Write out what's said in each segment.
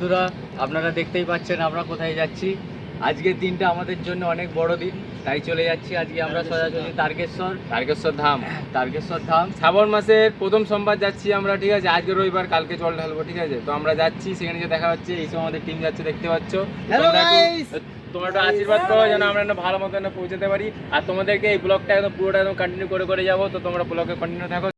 বন্ধুরা আপনারা দেখতেই পাচ্ছেন আমরা কোথায় যাচ্ছি। আজকের দিনটা আমাদের জন্য অনেক বড় দিন তাই চলে যাচ্ছি আজকে আমরা সোজাসুজি তারকেশ্বর। তারকেশ্বর ধাম। তারকেশ্বর ধাম। শ্রাবণ মাসের প্রথম সোমবার যাচ্ছি আমরা ঠিক আছে? আজকে রবিবার কালকে জল ঢালবো ঠিক আছে? তো আমরা যাচ্ছি সেখানে যে দেখা হচ্ছে এই সময় আমাদের টিম যাচ্ছে দেখতে পাচ্ছ? তোমরা একটু- আশীর্বাদ করো যেন আমরা একটা ভালো মতো পৌঁছাতে পারি। আর তোমাদেরকে এই ব্লগটা একদম পুরোটা একদম কন্টিনিউ করে করে যাব তো তোমরা ব্লগে কন্টিনিউ থাকো।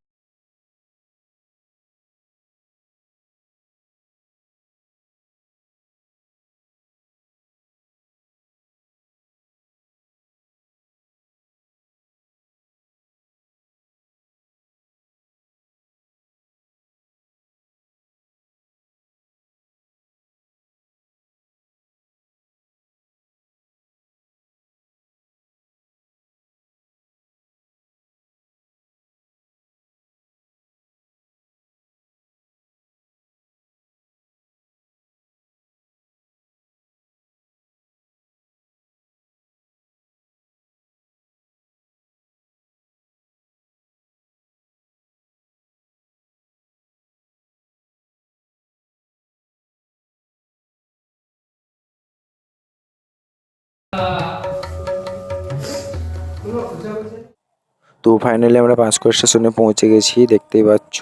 তো ফাইনালি আমরা পাঁচ পাঁচকোয়া স্টেশনে পৌঁছে গেছি, দেখতেই পাচ্ছ।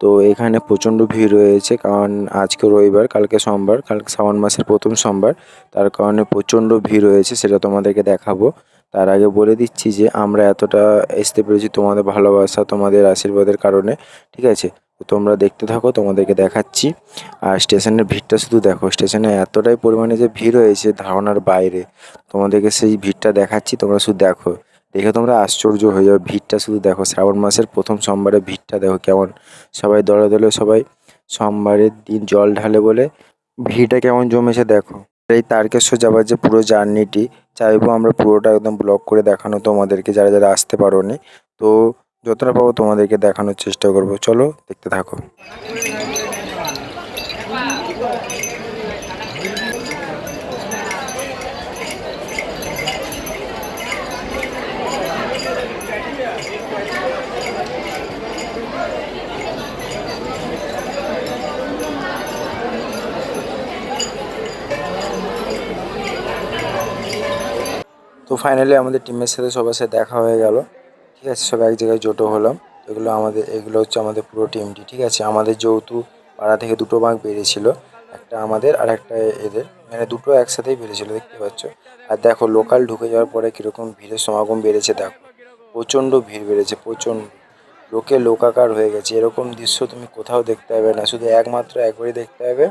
তো এখানে প্রচণ্ড ভিড় রয়েছে, কারণ আজকে রবিবার, কালকে সোমবার, কালকে শ্রাবণ মাসের প্রথম সোমবার। তার কারণে প্রচণ্ড ভিড় রয়েছে, সেটা তোমাদেরকে দেখাবো। তার আগে বলে দিচ্ছি যে, আমরা এতটা আসতে পেরেছি তোমাদের ভালোবাসা, তোমাদের আশীর্বাদের কারণে, ঠিক আছে? তোমরা দেখতে থাকো, তোমাদেরকে দেখাচ্ছি। আর স্টেশনের ভিড়টা শুধু দেখো স্টেশনে এতটাই পরিমাণে যে ভিড় হয়েছে ধারণার বাইরে। তোমাদেরকে সেই ভিড়টা দেখাচ্ছি, তোমরা শুধু দেখো। দেখে তোমরা আশ্চর্য হয়ে যাবে। ভিড়টা শুধু দেখো, শ্রাবণ মাসের প্রথম সোমবারে ভিড়টা দেখো কেমন। সবাই দলে দলে সবাই সোমবারের দিন জল ঢালে বলে ভিড়টা কেমন জমেছে দেখো। এই তারকেশ্বর যাবার যে পুরো জার্নিটি, চাইব আমরা পুরোটা একদম ব্লগ করে দেখানো তোমাদেরকে, যারা যারা আসতে পারোনি। তো যতটা পাবো তোমাদেরকে দেখানোর চেষ্টা করব। চলো দেখতে থাকো। তো ফাইনালি আমাদের টিমের সাথে সবার সাথে দেখা হয়ে গেল। ঠিক আছে সব এক জায়গায় জোটো হলাম। এগুলো আমাদের, এগুলো হচ্ছে আমাদের পুরো টিমটি ঠিক আছে? আমাদের যেহেতু পাড়া থেকে দুটো বাঘ বেরিয়েছিল, একটা আমাদের আর একটা এদের। মানে দুটো একসাথেই বেরিয়েছিল, দেখতে পাচ্ছ? আর দেখো লোকাল ঢুকে যাওয়ার পরে কীরকম ভিড়ের সমাগম বেড়েছে, দেখো। প্রচণ্ড ভিড় বেড়েছে, প্রচণ্ড। লোকে লোকাকার হয়ে গেছে। এরকম দৃশ্য তুমি কোথাও দেখতে পাবে না। শুধু একমাত্র একবারই দেখতে পাবে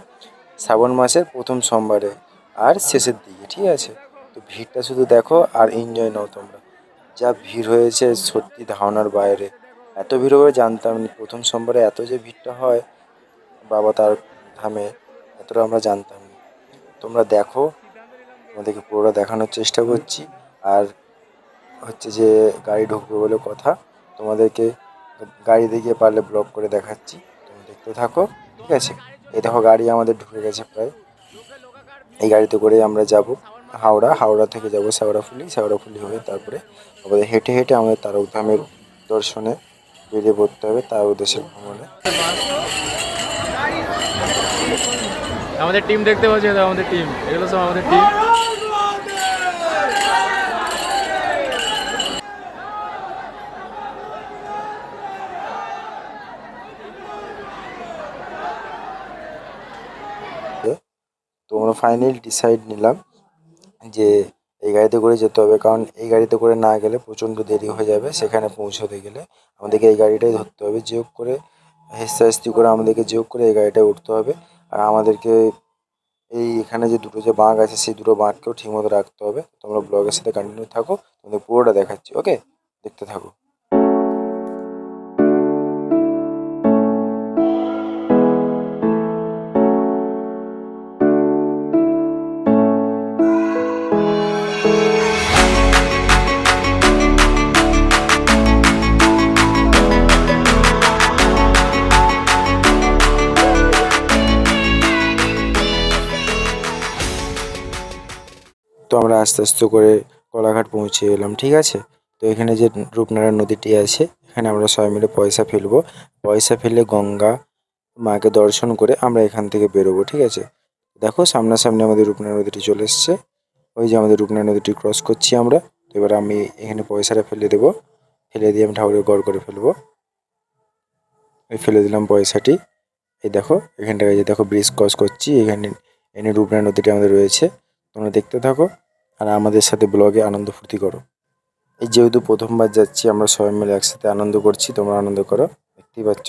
শ্রাবণ মাসের প্রথম সোমবারে আর শেষের দিকে, ঠিক আছে? ভিড়টা শুধু দেখো আর এনজয় নাও তোমরা। যা ভিড় হয়েছে সত্যি ধারণার বাইরে। এত ভিড় হবে জানতাম প্রথম সোমবারে এত যে ভিড়টা হয় বাবা তার ধামে, এতটা আমরা জানতাম না। তোমরা দেখো, তোমাদেরকে পুরোটা দেখানোর চেষ্টা করছি। আর হচ্ছে যে গাড়ি ঢুকবে বলে কথা, তোমাদেরকে গাড়ি দিকে পারলে ব্লক করে দেখাচ্ছি। তুমি দেখতে থাকো, ঠিক আছে? এই দেখো গাড়ি আমাদের ঢুকে গেছে প্রায়। এই গাড়িতে করেই আমরা যাব। হাওড়া হাওড়া থেকে যাব শেওড়াফুলি শেওড়াফুলি হয়ে তারপরে আমাদের হেঁটে হেঁটে আমাদের তারকধামের দর্শনে বেরিয়ে পড়তে হবে তার উদ্দেশ্যে ভ্রমণে। আমাদের টিম দেখতে পাচ্ছি আমাদের টিম এগুলো সব আমাদের টিম তো আমরা ফাইনাল ডিসাইড নিলাম। যে এই গাড়িতে করে যেতে হবে। কারণ এই গাড়িতে করে না গেলে প্রচণ্ড দেরি হয়ে যাবে সেখানে পৌঁছতে গেলে। আমাদেরকে এই গাড়িটাই ধরতে হবে, যোগ করে, হেস্তাহেস্তি হেসতি করে আমাদেরকে যোগ করে এই গাড়িটায় উঠতে হবে। আর আমাদেরকে এই এখানে যে দুটো যে বাঁক আছে, সেই দুটো বাঁককেও ঠিকমতো রাখতে হবে। তোমরা ব্লগের সাথে কন্টিনিউ থাকো, তোমাদের পুরোটা দেখাচ্ছি ওকে দেখতে থাকো। তো আমরা আস্তে আস্তে করে কোলাঘাট পৌঁছে এলাম, ঠিক আছে? তো এখানে যে রূপনারায়ণ নদীটি আছে, এখানে আমরা সবাই মিলে পয়সা ফেলব। পয়সা ফেলে গঙ্গা মাকে দর্শন করে আমরা এখান থেকে বেরোবো, ঠিক আছে? দেখো সামনাসামনি আমাদের রূপনারায়ণ নদীটি চলে এসছে। ওই যে আমাদের রূপনারায়ণ নদীটি ক্রস করছি আমরা, তো এবার আমি এখানে পয়সাটা ফেলে দেবো। ফেলে দিয়ে আমি ঠাকুরের গড় করে ফেলব। এই ফেলে দিলাম পয়সাটি। এই দেখো, এখানটায় যে দেখো ব্রিজ ক্রস করছি, এখানে, এনে রূপনারায়ণ নদীটি আমাদের রয়েছে। তোমরা দেখতে থাকো আর আমাদের সাথে ব্লগে আনন্দ ফুর্তি করো। এই যেহেতু প্রথমবার যাচ্ছি, আমরা সবাই মিলে একসাথে আনন্দ করছি, তোমরা আনন্দ করো। দেখতেই পাচ্ছ?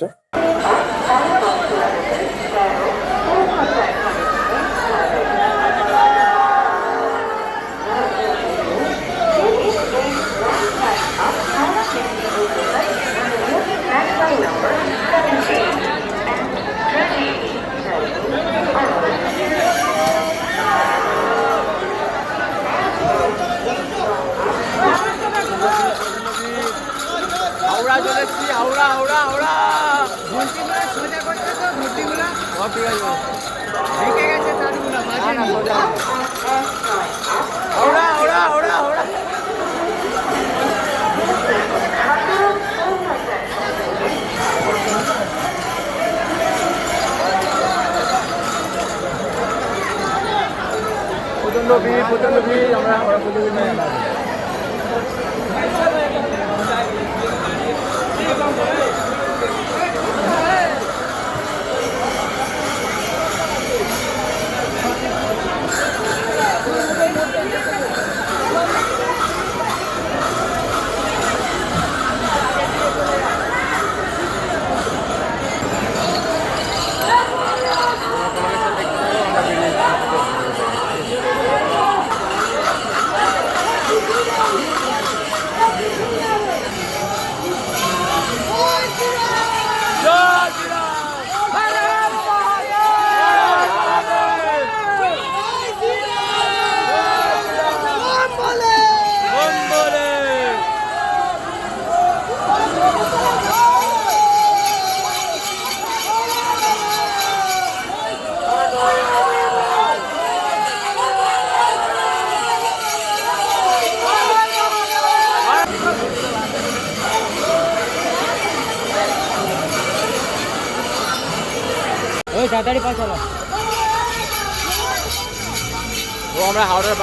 প্রচণ্ড ভিড় প্রচণ্ড ভিড় আমরা হাওড়া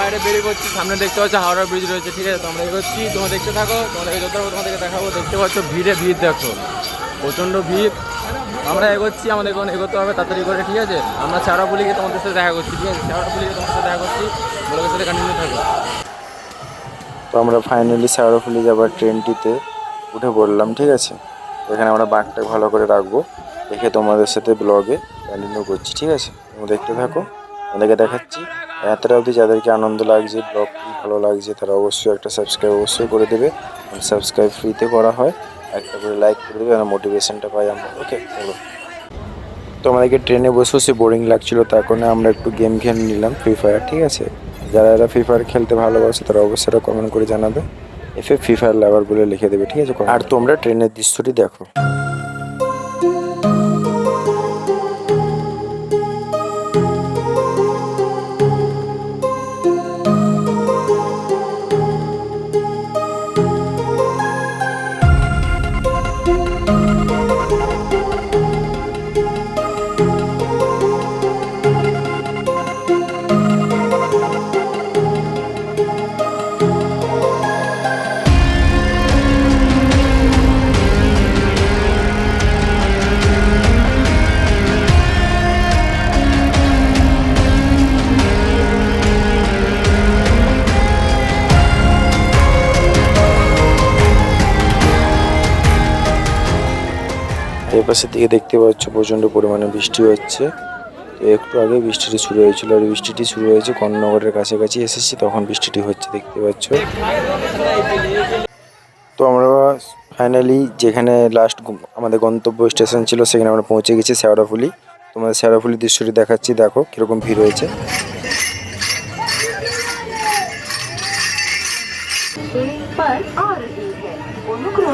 বাইরে বেরিয়ে পড়ছি, সামনে দেখতে পাচ্ছ হাওড়া ব্রিজ রয়েছে, ঠিক আছে? তোমরা এগোচ্ছি, তোমরা দেখতে থাকো তোমাদেরকে পারব তোমাদেরকে দেখাবো, দেখতে পাচ্ছ ভিড়ে ভিড়, দেখো। প্রচণ্ড ভিড়। আমরা এগোচ্ছি, আমাদের এখন এগোতে হবে তাড়াতাড়ি করে, ঠিক আছে? আমরা চারাপুলিকে তোমাদের সাথে দেখা করছি, ঠিক আছে? চারাপুলিকে তোমাদের সাথে দেখা করছি। ব্লগের সাথে কন্টিনিউ থাকো। তো আমরা ফাইনালি শেওড়াফুলি যাবার ট্রেনটিতে উঠে পড়লাম, ঠিক আছে? এখানে আমরা বাঘটা ভালো করে রাখব। দেখে তোমাদের সাথে ব্লগে কন্টিনিউ করছি, ঠিক আছে? দেখতে থাকো আমাদেরকে দেখাচ্ছি। এতটা অবধি যাদেরকে আনন্দ লাগছে ব্লগটি ভালো লাগছে, তারা অবশ্যই একটা সাবস্ক্রাইব অবশ্যই করে দেবে। সাবস্ক্রাইব ফ্রিতে করা হয়। একটা করে লাইক করে দেবে, আর মোটিভেশনটা পাই আমরা। ওকে চলো। তো আমাদেরকে ট্রেনে বসে বসে বোরিং লাগছিল, তার কারণে আমরা একটু গেম খেলে নিলাম ফ্রি ফায়ার ঠিক আছে? যারা যারা ফ্রি ফায়ার খেলতে ভালোবাসে, তারা অবশ্যই কমেন্ট করে জানাবে। এফে ফ্রি ফায়ার লাভার বলে লিখে দেবে, ঠিক আছে? আর তোমরা ট্রেনের দৃশ্যটি দেখো। এপাশের পাশের দিকে দেখতে পাচ্ছ প্রচণ্ড পরিমাণে বৃষ্টি হচ্ছে। একটু আগে বৃষ্টিটি শুরু হয়েছিল আর বৃষ্টিটি শুরু হয়েছে কর্ণনগরের কাছাকাছি এসেছি, তখন বৃষ্টিটি হচ্ছে, দেখতে পাচ্ছ। তো আমরা ফাইনালি যেখানে লাস্ট আমাদের গন্তব্য স্টেশন ছিল, সেখানে আমরা পৌঁছে গেছি শেওড়াফুলি তোমাদের শেওড়াফুলি দৃশ্যটি দেখাচ্ছি, দেখো কীরকম ভিড় হয়েছে। অনুগ্রহ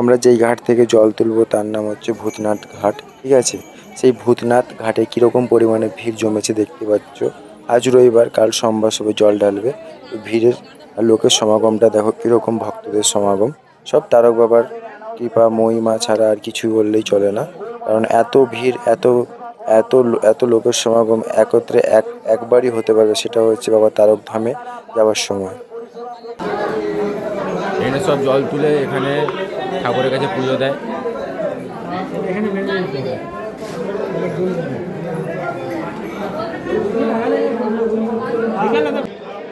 আমরা যেই ঘাট থেকে জল তুলবো, তার নাম হচ্ছে ভূতনাথ ঘাট। ঠিক আছে? সেই ভূতনাথ ঘাটে কীরকম পরিমাণে ভিড় জমেছে দেখতে পাচ্ছ? আজ রবিবার কাল সোমবার সবে জল ঢালবে। ভিড়ের লোকের সমাগমটা দেখো কীরকম ভক্তদের সমাগম। সব তারক বাবার কৃপা মহিমা ছাড়া আর কিছু বললেই চলে না। কারণ এত ভিড় এত এত এত লোকের সমাগম একত্রে এক একবারই হতে পারবে সেটা হচ্ছে বাবা তারক ধামে যাওয়ার সময়। এখানে সব জল তুলে এখানে ঠাকুরের কাছে পুজো দেয়।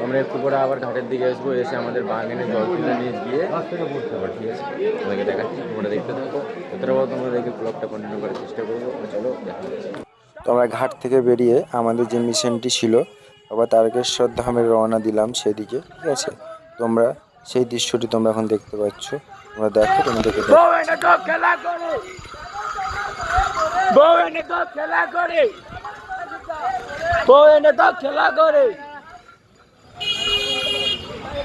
আমরা একটু পরে আবার ঘাটের দিকে আসব এসে আমাদের বাগানে জল তুলে নিয়ে গিয়ে তারপর ঠিক আছে। তোমাকে দেখাচ্ছি তোমরা দেখতে থাকো। যতটা তোমরা দেখে ব্লগটা কন্টিনিউ করার চেষ্টা করব। চলো দেখা তো আমরা ঘাট থেকে বেরিয়ে আমাদের যে মিশনটি ছিল আবার তারকেশ্বর ধামে রওনা দিলাম সেদিকে ঠিক আছে? তোমরা সেই দৃশ্যটি তোমরা এখন দেখতে পাচ্ছ। তোমরা দেখো তোমাদেরকে দেখো।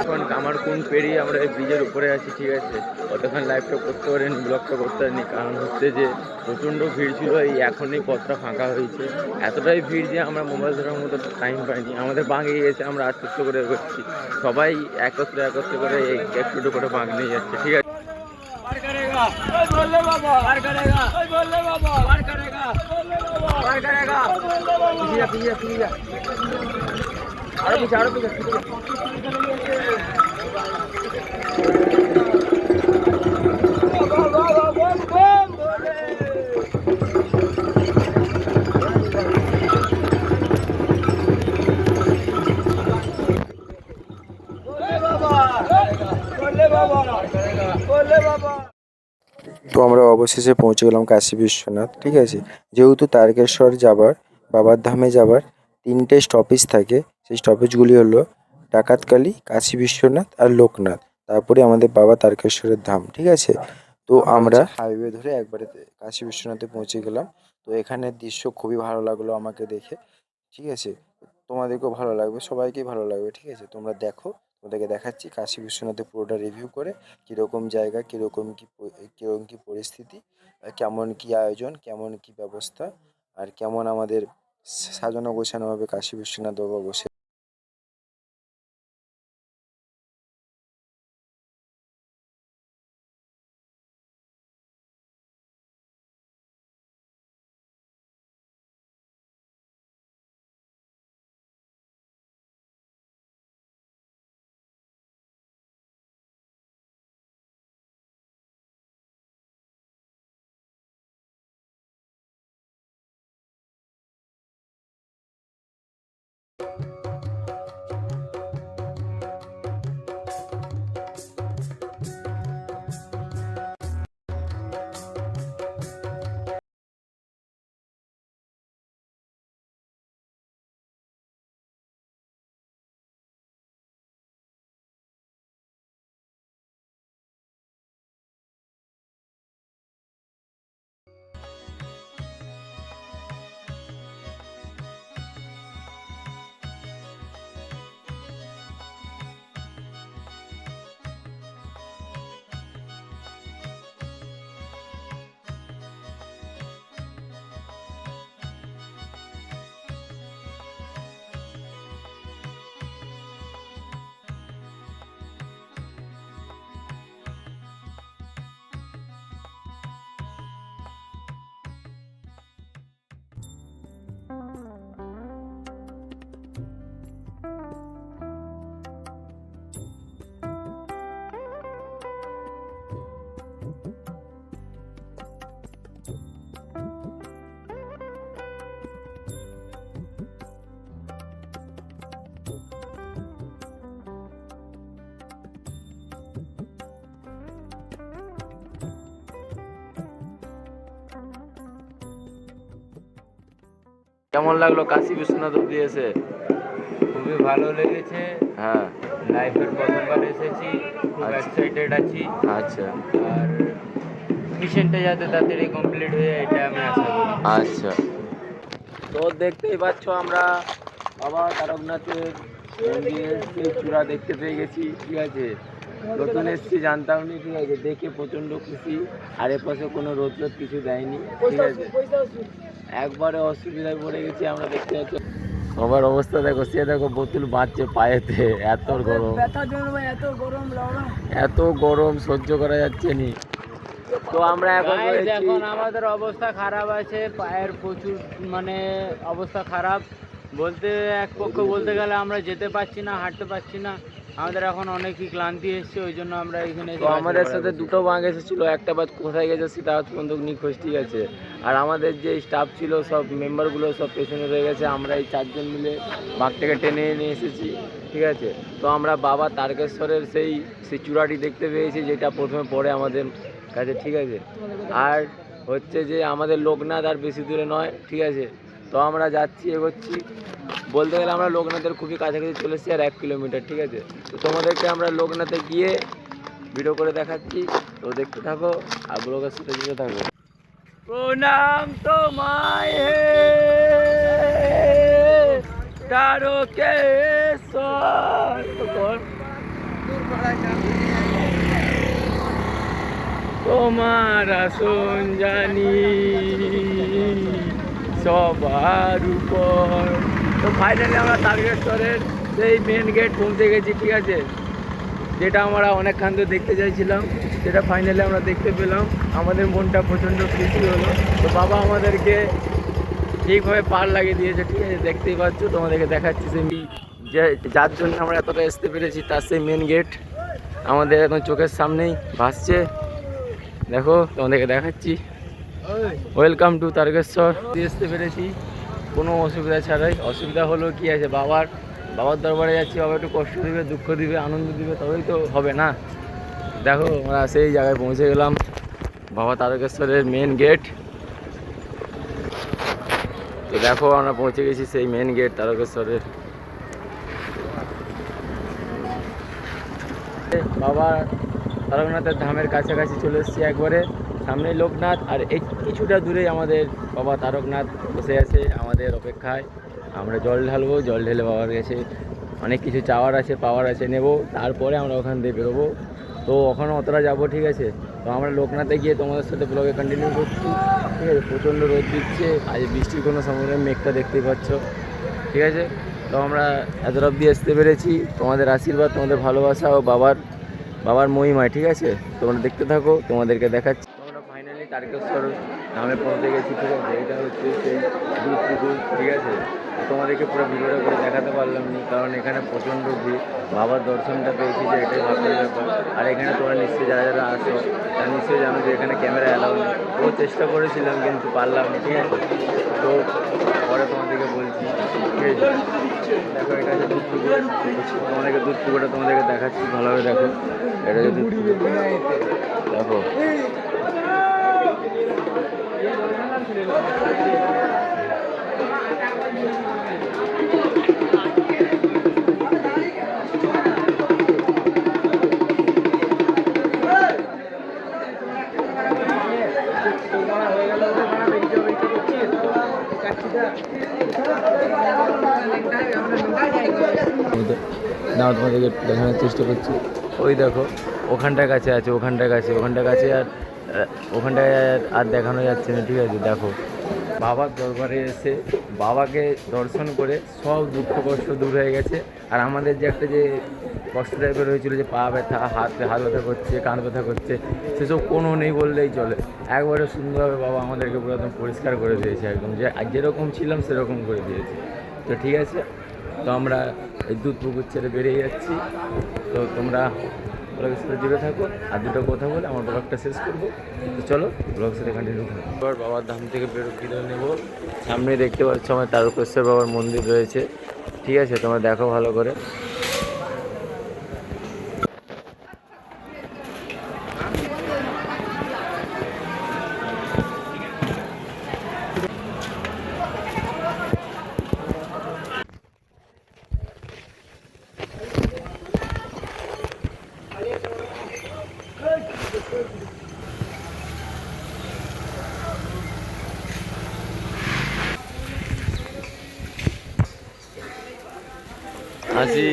এখন আমার কোন পেরিয়ে আমরা এই ব্রিজের উপরে আছি ঠিক আছে? অতক্ষণ লাইভটা করতে পারিনি ব্লগটা করতে পারিনি কারণ হচ্ছে যে প্রচণ্ড ভিড় ছিল এই এখনই পথটা ফাঁকা হয়েছে। এতটাই ভিড় যে আমরা মোবাইল ধরার মতো টাইম পাইনি। আমাদের বাঁক গেছে আমরা আস্তে করে করছি সবাই একত্রে একত্রে করে একটু একটু করে বাঁক নিয়ে যাচ্ছে ঠিক আছে? তো আমরা অবশেষে পৌঁছে গেলাম কাশী বিশ্বনাথ, ঠিক আছে? যেহেতু তারকেশ্বর যাবার, বাবার ধামে যাবার তিনটে স্টপেজ থাকে সেই স্টপেজগুলি হলো ডাকাতকালী কাশী বিশ্বনাথ আর লোকনাথ। তারপরে আমাদের বাবা তারকেশ্বরের ধাম ঠিক আছে? তো আমরা হাইওয়ে ধরে একবারে কাশী বিশ্বনাথে পৌঁছে গেলাম। তো এখানের দৃশ্য খুবই ভালো লাগল আমাকে দেখে ঠিক আছে? তোমাদেরকেও ভালো লাগবে সবাইকেই ভালো লাগবে ঠিক আছে? তোমরা দেখো তোমাদেরকে দেখাচ্ছি কাশী বিশ্বনাথে পুরোটা রিভিউ করে কীরকম জায়গা কীরকম কী কীরকম কী পরিস্থিতি কেমন কী আয়োজন কেমন কী ব্যবস্থা আর কেমন আমাদের সাজানো গোছানোভাবে কাশী বিশ্বনাথ বাবা বসে। কেমন লাগল? কাশী বিশ্বনাথ এসে? খুবই ভালো লেগেছে। হ্যাঁ। লাইফের প্রথমবার এসেছি। খুব আচ্ছা। এক্সাইটেড আছি। আচ্ছা। আর মিশনটা যাতে তাড়াতাড়ি কমপ্লিট হয়ে যায় এটা আমি আশা করি। আচ্ছা। তো দেখতেই পাচ্ছ আমরা বাবা তারকনাথের মন্দিরের চূড়া দেখতে পেয়ে গেছি। ঠিক আছে? নতুন এসেছি জানতাম না। ঠিক আছে? দেখে প্রচণ্ড খুশি। আর এপাশে কোনো রোদ রোদ কিছু দেয়নি। ঠিক আছে? একবারে অসুবিধায় পড়ে গেছি আমরা দেখতে পাচ্ছি। সবার অবস্থা দেখো সে দেখো বোতল বাঁচছে পায়েতে এত গরম। এত গরম সহ্য করা যাচ্ছে নি। তো আমরা এখন এখন আমাদের অবস্থা খারাপ আছে পায়ের প্রচুর মানে অবস্থা খারাপ। বলতে এক পক্ষ বলতে গেলে আমরা যেতে পারছি না হাঁটতে পারছি না। আমাদের এখন অনেকই ক্লান্তি এসছে, ওই জন্য আমরা এখানে তো আমাদের সাথে দুটো বাঘ এসেছিল, একটা বাঘ কোথায় গেছে সেটা পর্যন্ত নিখোঁজ, ঠিক আছে। আর আমাদের যে স্টাফ ছিল, সব মেম্বারগুলো সব পেছনে রয়ে গেছে, আমরা এই চারজন মিলে বাঘটাকে টেনে নিয়ে এসেছি, ঠিক আছে। তো আমরা বাবা তারকেশ্বরের সেই সেই চূড়াটি দেখতে পেয়েছি, যেটা প্রথমে পড়ে আমাদের কাছে, ঠিক আছে। আর হচ্ছে যে আমাদের লোকনাথ আর বেশি দূরে নয়, ঠিক আছে। তো আমরা যাচ্ছি, এগোচ্ছি। বলতে গেলে আমরা লোকনাথের খুবই কাছাকাছি চলে এসেছি, আর এক কিলোমিটার, ঠিক আছে? তো তোমাদেরকে আমরা লোকনাথে গিয়ে ভিডিও করে দেখাচ্ছি। তো দেখতে থাকো, আর ব্লগের সাথে জুড়ে থাকো। প্রণাম তোমায় হে। তোমার আসন জানি। সবার উপর। তো ফাইনালি আমরা তারকেশ্বরের সেই মেন গেট পৌঁছে গেছি, ঠিক আছে? যেটা আমরা অনেকক্ষণ ধরে দেখতে চাইছিলাম, সেটা ফাইনালি আমরা দেখতে পেলাম। আমাদের মনটা প্রচণ্ড খুশি হলো। তো বাবা আমাদেরকে ঠিকভাবে পার লাগিয়ে দিয়েছে, ঠিক আছে? দেখতেই পাচ্ছ, তোমাদেরকে দেখাচ্ছি সেই যে যার জন্য আমরা এতটা আসতে পেরেছি, তার সেই মেন গেট আমাদের এখন চোখের সামনেই ভাসছে। দেখো, তোমাদেরকে দেখাচ্ছি। Welcome to Tarakeswar. আসতে পেরেছি, কোনো অসুবিধা ছাড়াই। অসুবিধা হলো কি আছে, বাবার বাবার দরবারে যাচ্ছি, বাবা একটু কষ্ট দিবে, দুঃখ দিবে, আনন্দ দিবে, তবেই তো হবে না। দেখো, আমরা সেই জায়গায় পৌঁছে গেলাম, বাবা তারকেশ্বরের মেন গেট তো দেখো, আমরা পৌঁছে গেছি সেই মেন গেট তারকেশ্বরের। বাবা তারকনাথের ধামের কাছাকাছি চলে এসেছি একবারে। সামনে লোকনাথ আর এই কিছুটা দূরে আমাদের বাবা তারকনাথ বসে আছে আমাদের অপেক্ষায়। আমরা জল ঢালবো, জল ঢেলে বাবার কাছে অনেক কিছু চাওয়ার আছে, পাওয়ার আছে নেব, তারপরে আমরা ওখান থেকে বেরোবো। তো ওখানে অতটা যাব, ঠিক আছে? তো আমরা লোকনাথে গিয়ে তোমাদের সাথে ব্লগে কন্টিনিউ করছি। ঠিক আছে? প্রচণ্ড রোদ দিচ্ছে, আজ বৃষ্টির কোনো সময় মেঘটা দেখতেই পাচ্ছ। ঠিক আছে? তো আমরা এত অবধি আসতে পেরেছি। তোমাদের আশীর্বাদ, তোমাদের ভালোবাসা ও বাবার বাবার মহিমায়, ঠিক আছে? তোমরা দেখতে থাকো, তোমাদেরকে দেখাচ্ছি। তারকেশ্বর নামে পৌঁছে গেছি, ঠিক আছে? এটা হচ্ছে সেই দুধ ঠিক আছে? তোমাদেরকে পুরো ভিডিওটা করে দেখাতে পারলাম না, কারণ এখানে প্রচণ্ড ভিড়। বাবার দর্শনটা পেয়েছি যে এটাই ভাবতে ব্যাপার। আর এখানে তোমরা নিশ্চয়ই যারা যারা আসো, তারা নিশ্চয়ই জানো যে এখানে ক্যামেরা অ্যালাউ নেই। তো চেষ্টা করেছিলাম, কিন্তু পারলাম না, ঠিক আছে? তো পরে তোমাদেরকে বলছি, ঠিক আছে? দেখো, এটা হচ্ছে দুধ পুকুর তোমাদেরকে দুধ পুকুরটা তোমাদেরকে দেখাচ্ছি, ভালোভাবে দেখো। এটা হচ্ছে দেখো। নাও তোমাদেরকে দেখানোর চেষ্টা করছি। ওই দেখো ওখানটার কাছে আছে ওখানটার কাছে ওখানটার কাছে, আর ওখানটায় আর- দেখানো যাচ্ছে না। ঠিক আছে, দেখো। বাবার দরবারে এসে বাবাকে দর্শন করে সব দুঃখ কষ্ট দূর হয়ে গেছে। আর আমাদের যে একটা যে কষ্ট টাইপের হয়েছিল যে পা ব্যথা, হাত হাত ব্যথা করছে, কান ব্যথা করছে, সেসব কোনো নেই বললেই চলে। একবারে সুন্দরভাবে বাবা আমাদেরকে পুরো একদম পরিষ্কার করে দিয়েছে একদম। যে যেরকম ছিলাম সেরকম করে দিয়েছে। তো ঠিক আছে, তো আমরা এই দুধ পুকুর ছেড়ে বেরিয়ে যাচ্ছি। তো তোমরা ব্লগের সাথে জুড়ে থাকো, আর দুটো কথা বলে আমার ব্লগটা শেষ করব। তো চলো ব্লগের সাথে কন্টিনিউ করো। এবার বাবার ধাম থেকে বেরো কিনে নেব। সামনে দেখতে পাচ্ছ আমার তারকেশ্বর বাবার মন্দির রয়েছে। ঠিক আছে, তোমরা দেখো ভালো করে। হাসি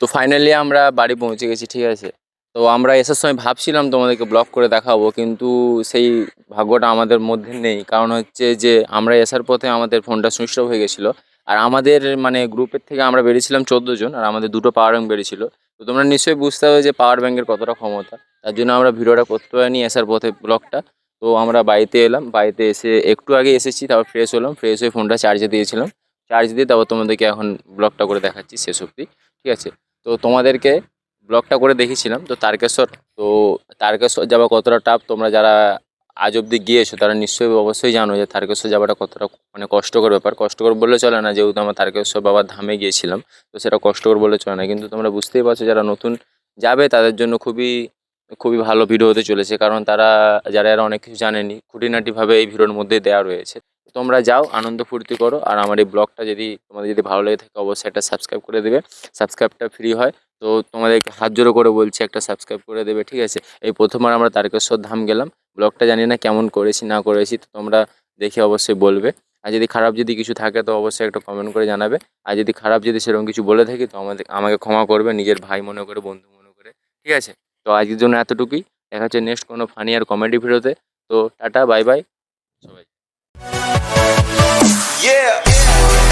তো ফাইনালি আমরা বাড়ি পৌঁছে গেছি, ঠিক আছে? তো আমরা এসার সময় ভাবছিলাম তোমাদেরকে ব্লগ করে দেখাবো, কিন্তু সেই ভাগ্যটা আমাদের মধ্যে নেই। কারণ হচ্ছে যে আমরা এসার পথে আমাদের ফোনটা সুইচ অফ হয়ে গেছিল। আর আমাদের মানে গ্রুপের থেকে আমরা বেরিয়েছিলাম চোদ্দ জন, আর আমাদের দুটো পাওয়ার ব্যাঙ্ক বেরিয়েছিল। তো তোমরা নিশ্চয়ই বুঝতে হবে যে পাওয়ার ব্যাঙ্কের কতটা ক্ষমতা। তার জন্য আমরা ভিডিওটা করতে পারিনি এসার পথে ব্লগটা তো আমরা বাড়িতে এলাম, বাড়িতে এসে একটু আগে এসেছি, তারপর ফ্রেশ হলাম ফ্রেশ হয়ে ফোনটা চার্জে দিয়েছিলাম। চার্জ দিয়ে তারপর তোমাদেরকে এখন ব্লগটা করে দেখাচ্ছি শেষ অবধি, ঠিক আছে? তো তোমাদেরকে ব্লগটা করে দেখেছিলাম তো তারকেশ্বর তো তারকেশ্বর যাওয়া কতটা টাফ তোমরা যারা আজ অবধি গিয়েছো, তারা নিশ্চয়ই অবশ্যই জানো যে তারকেশ্বর যাওয়াটা কতটা মানে কষ্টকর ব্যাপার। কষ্টকর বললে চলে না, যেহেতু আমরা তারকেশ্বর বাবার ধামে গিয়েছিলাম, তো সেটা কষ্টকর বললে চলে না। কিন্তু তোমরা বুঝতেই পারছ যারা নতুন যাবে, তাদের জন্য খুবই খুবই ভালো ভিডিও হতে চলেছে। কারণ তারা, যারা এরা অনেক কিছু জানেনি খুঁটিনাটিভাবে এই ভিডিওর মধ্যে দেওয়া রয়েছে। তোমরা যাও, আনন্দ ফুর্তি করো। আর আমার এই ব্লগটা যদি তোমাদের যদি ভালো লেগে থাকে, অবশ্যই একটা সাবস্ক্রাইব করে দেবে। সাবস্ক্রাইবটা ফ্রি হয়। তো তোমাদেরকে হাত জোড়ো করে বলছি, একটা সাবস্ক্রাইব করে দেবে, ঠিক আছে? এই প্রথমবার আমরা তারকেশ্বর ধাম গেলাম। ব্লগটা জানি না কেমন করেছি, না করেছি, তো তোমরা দেখে অবশ্যই বলবে। আর যদি খারাপ যদি কিছু থাকে, তো অবশ্যই একটা কমেন্ট করে জানাবে। আর যদি খারাপ যদি সেরকম কিছু বলে থাকি, তো আমাদের, আমাকে ক্ষমা করবে, নিজের ভাই মনে করে, বন্ধু মনে করে, ঠিক আছে? তো আজকের জন্য এতটুকুই। দেখা হচ্ছে নেক্সট কোনো ফানি আর কমেডি ভিডিওতে। তো টাটা বাই বাই সবাই। Yeah.